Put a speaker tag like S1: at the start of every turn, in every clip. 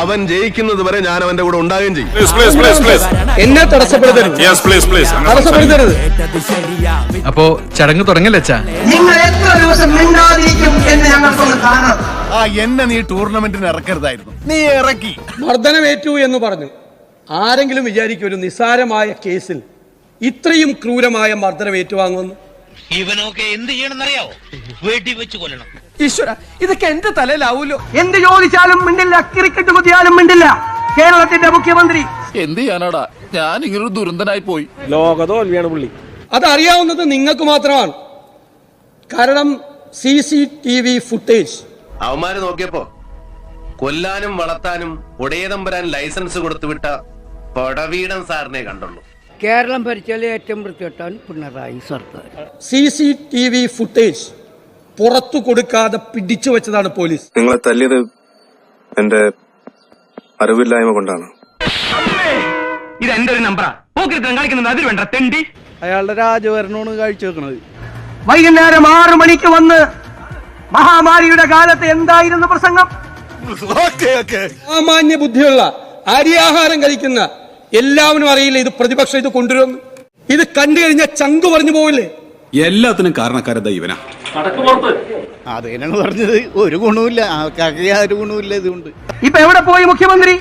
S1: അവൻ ജയിക്കുന്നത് വരെ ഞാൻ അവന്റെ കൂടെ ഉണ്ടാകുകയും ചെയ്യും.
S2: പ്ലീസ് പ്ലീസ് പ്ലീസ് പ്ലീസ്
S3: എന്നെ തടസ്സപ്പെടുത്തരുത്.
S2: യെസ് പ്ലീസ് പ്ലീസ്
S3: തടസ്സപ്പെടുത്തരുത്.
S4: അപ്പോ ചടങ്ങ് തുടങ്ങല്ലേ
S5: നിങ്ങൾ എത്ര ദിവസം മിണ്ടാതിരിക്കും എന്ന് ഞങ്ങൾക്കൊന്ന് കാണാം
S6: ആ എന്നെ നീ ടൂർണമെന്റിന് ഇറക്കരുതായിരുന്നു. നീ ഇറക്കി.
S3: മർദ്ദനമേറ്റു എന്ന് പറഞ്ഞു. ആരെങ്കിലും വിചാരിക്കും ഒരു നിസാരമായ കേസിൽ ഇത്രയും ക്രൂരമായ മർദ്ദനം ഏറ്റുവാങ്ങുമെന്ന്.
S7: ഇവനൊക്കെ എന്ത് ചെയ്യണമെന്നറിയാവോ? വീട്ടിൽ വെച്ച് കൊല്ലണം.
S4: ഈശ്വര ഇതൊക്കെ എന്റെ തലയിലാവൂലോ?
S5: എന്ത് ചോദിച്ചാലും മിണ്ടില്ല ക്രിക്കറ്റ് കുത്തിയാലും മിണ്ടില്ല. കേരളത്തിന്റെ മുഖ്യമന്ത്രി.
S6: എന്ത് ചെയ്യാനാടാ? ഞാൻ ഇങ്ങനൊരു ദുരന്തനായി പോയി.
S3: അതറിയാവുന്നത് നിങ്ങൾക്ക് മാത്രമാണ്. കാരണം C C T V footage
S1: അവന്മാര് നോക്കിയപ്പോ കൊല്ലാനും വളർത്താനും ഒടയതമ്പരാൻ ലൈസൻസ് കൊടുത്തുവിട്ട പടവീടൻ സാറിനെ കണ്ടുള്ളൂ.
S8: കേരളം ഭരിച്ചാൽ ഏറ്റവും വൃത്തികെട്ടാൻ പിണറായി സർക്കാർ.
S3: C C T V footage പുറത്തു കൊടുക്കാതെ പിടിച്ചു വെച്ചതാണ് പോലീസ്.
S9: നിങ്ങളെ തല്ലിയത് എന്റെ അറിവില്ലായ്മ കൊണ്ടാണ്.
S7: ഇത് എന്റെ ഒരു നമ്പറാ. കളിക്കുന്നത് അതിൽ വേണ്ട തെണ്ടി.
S4: അയാളുടെ രാജഭരണമാണ് വെക്കുന്നത്
S5: വൈകുന്നേരം ആറു മണിക്ക് വന്ന് മഹാമാരിയുടെ കാലത്ത് എന്തായിരുന്നു പ്രസംഗം?
S3: സാമാന്യ ബുദ്ധിയുള്ള അരിയാഹാരം കഴിക്കുന്ന എല്ലാവരും അറിയില്ല ഇത് പ്രതിപക്ഷം ഇത് കൊണ്ടുവരുന്നു ഇത് കണ്ടു കഴിഞ്ഞാൽ ചങ്കു പറഞ്ഞു പോവില്ലേ?
S2: എല്ലാത്തിനും കാരണക്കാരത ഇവനാ?
S6: അത് തന്നെയാണ് പറഞ്ഞത്. ഒരു ഗുണവുമില്ല. ആൾക്കാർക്ക് യാതൊരു ഗുണവുമില്ല ഇതുകൊണ്ട്.
S5: ഇപ്പൊ എവിടെ പോയി മുഖ്യമന്ത്രി?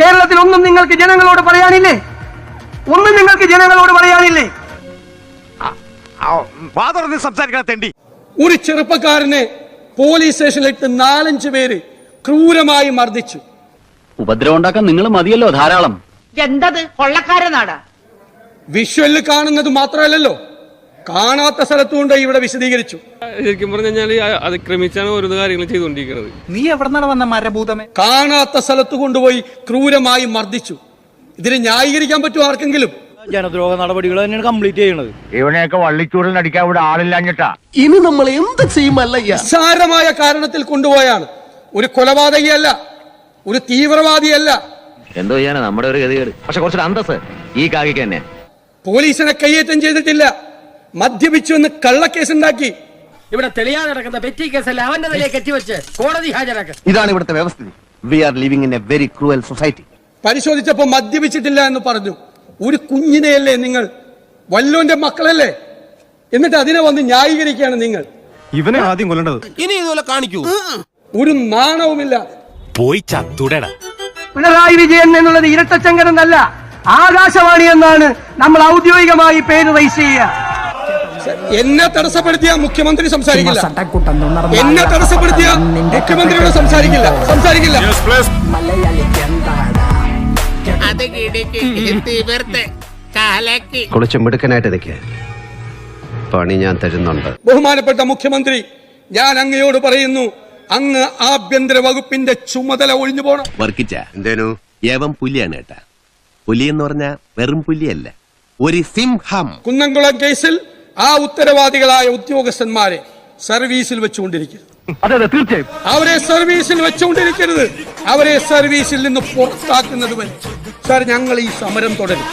S5: കേരളത്തിൽ ഒന്നും നിങ്ങൾക്ക് ജനങ്ങളോട് പറയാനില്ലേ? ഒന്നും നിങ്ങൾക്ക് ജനങ്ങളോട് പറയാനില്ലേ?
S3: ഒരു ചെറുപ്പക്കാരനെ പോലീസ് സ്റ്റേഷനിലിട്ട് നാലഞ്ച് പേര് ക്രൂരമായി മർദ്ദിച്ചു.
S7: ഉപദ്രവം ഉണ്ടാക്കാൻ നിങ്ങൾ മതിയല്ലോ ധാരാളം.
S8: എന്തത് കൊള്ളക്കാരനാടാ.
S3: വിഷ്വലിൽ കാണുന്നത് മാത്രമല്ലല്ലോ. കാണാത്ത സ്ഥലത്തുകൊണ്ട് ഇവിടെ വിശദീകരിച്ചു.
S10: ശരിക്കും പറഞ്ഞു കഴിഞ്ഞാൽ അതിക്രമിച്ചാണ് ഓരോ കാര്യങ്ങൾ ചെയ്തുകൊണ്ടിരിക്കുന്നത്.
S4: നീ എവിടെന്നാണ് വന്ന മരഭൂതമേ?
S3: കാണാത്ത സ്ഥലത്ത് കൊണ്ടുപോയി ക്രൂരമായി മർദ്ദിച്ചു. ഇതിന് ന്യായീകരിക്കാൻ പറ്റുമോ ആർക്കെങ്കിലും?
S4: ജനദ്രോഹ നടപടികൾ തന്നെയാണ് കംപ്ലീറ്റ് ചെയ്യുന്നത്
S7: ഇവനെയൊക്കെ വള്ളിച്ചൂടിൽ അടിക്കാൻ ഇവിടെ ആളില്ലാഞ്ഞിട്ടാ.
S6: ഇനി നമ്മൾ എന്ത് ചെയ്യുമല്ല
S3: സാരമായ കാരണത്തിൽ കൊണ്ടുപോയാണ്. ഒരു കൊലപാതകിയല്ല ഒരു തീവ്രവാദിയല്ല.
S7: എന്തോ ചെയ്യാനാ? നമ്മുടെ ഒരു ഗതികേട്. പക്ഷെ കുറച്ചൊരു അന്തസ് ഈ കാക്കിക്ക് തന്നെ.
S3: പോലീസിനെ കയ്യേറ്റം ചെയ്തിട്ടില്ല. മദ്യപിച്ചു എന്ന് കള്ളക്കേസുണ്ടാക്കി.
S8: ഇവിടെ തെളിയാതെ നടക്കുന്ന പെറ്റി കേസല്ല അവന്റെ നിലയെ കെട്ടിവെച്ച് കോടതി ഹാജരാക്കുക
S6: ഇതാണ് ഇവിടുത്തെ വ്യവസ്ഥിതി. We are living in a very cruel society
S3: പരിശോധിച്ചപ്പോ മദ്യപിച്ചിട്ടില്ല എന്ന് പറഞ്ഞു. ഒരു കുഞ്ഞിനെയല്ലേ നിങ്ങൾ? വല്ലോന്റെ മക്കളല്ലേ? എന്നിട്ട് അതിനെ വന്ന് ന്യായീകരിക്കുകയാണ് നിങ്ങൾ.
S9: ഇവനെ ആദ്യം കൊല്ലേണ്ടത്.
S6: ഇനി ഇതുപോലെ കാണിക്കൂ.
S3: ഒരു നാണവുമില്ല.
S2: പോയി ചത്തുടടാ.
S5: പിണറായി വിജയൻ എന്നുള്ളത് ഇരട്ടച്ചങ്കരനല്ല ആകാശവാണി എന്നാണ് നമ്മൾ ഔദ്യോഗികമായി പേര് രജിസ്റ്റർ ചെയ്യുക.
S3: എന്നെ തടസ്സപ്പെടുത്തിയ മുഖ്യമന്ത്രി സംസാരിക്കില്ല. എന്നെ തടസ്സപ്പെടുത്തിയ മുഖ്യമന്ത്രിയോട് സംസാരിക്കില്ല. സംസാരിക്കില്ല.
S2: യെസ് പ്ലീസ്
S1: കുളിച്ച് മിടുക്കനായിട്ട് നിൽക്കുക പണി ഞാൻ തരുന്നുണ്ട്.
S3: ബഹുമാനപ്പെട്ട മുഖ്യമന്ത്രി ഞാൻ അങ്ങയോട് പറയുന്നു അങ്ങ് ആഭ്യന്തര വകുപ്പിന്റെ ചുമതല ഒഴിഞ്ഞു പോണം.
S1: വർക്കിച്ച. എന്തേനു? ഏവം പുലിയാണ് കേട്ടാ. പുലി എന്ന് പറഞ്ഞാ വെറും പുലിയല്ല. ഒരു സിംഹം.
S3: കുന്നംകുളം കേസിൽ ആ ഉത്തരവാദികളായ ഉദ്യോഗസ്ഥന്മാരെ സർവീസിൽ വെച്ചുകൊണ്ടിരിക്കരുത്.
S7: അതെ അതെ തീർച്ചയായും.
S3: അവരെ സർവീസിൽ വെച്ചുകൊണ്ടിരിക്കരുത്. അവരെ സർവീസിൽ നിന്ന് പുറത്താക്കുന്നത് വരെ. സാർ ഞങ്ങൾ ഈ സമരം തുടരും.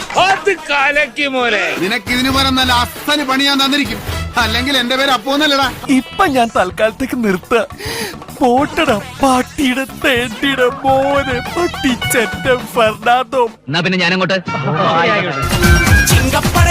S6: നിനക്ക് ഇതിന് പോലെ നല്ല അസ്ഥന് പണി ഞാൻ തന്നിരിക്കും. അല്ലെങ്കിൽ എന്റെ പേര് അപ്പോന്നല്ലടാ
S4: ഇപ്പൊ ഞാൻ തൽക്കാലത്തേക്ക് നിർത്ത. പോട്ടട പാട്ടിയുടെ തേണ്ടിട മോനെ പട്ടിച്ചെറ്റ ഫെർണാണ്ടോ.
S7: എന്നാ പിന്നെ ഞാനങ്ങോട്ട്?
S8: ചിങ്കപ്പടയുടെ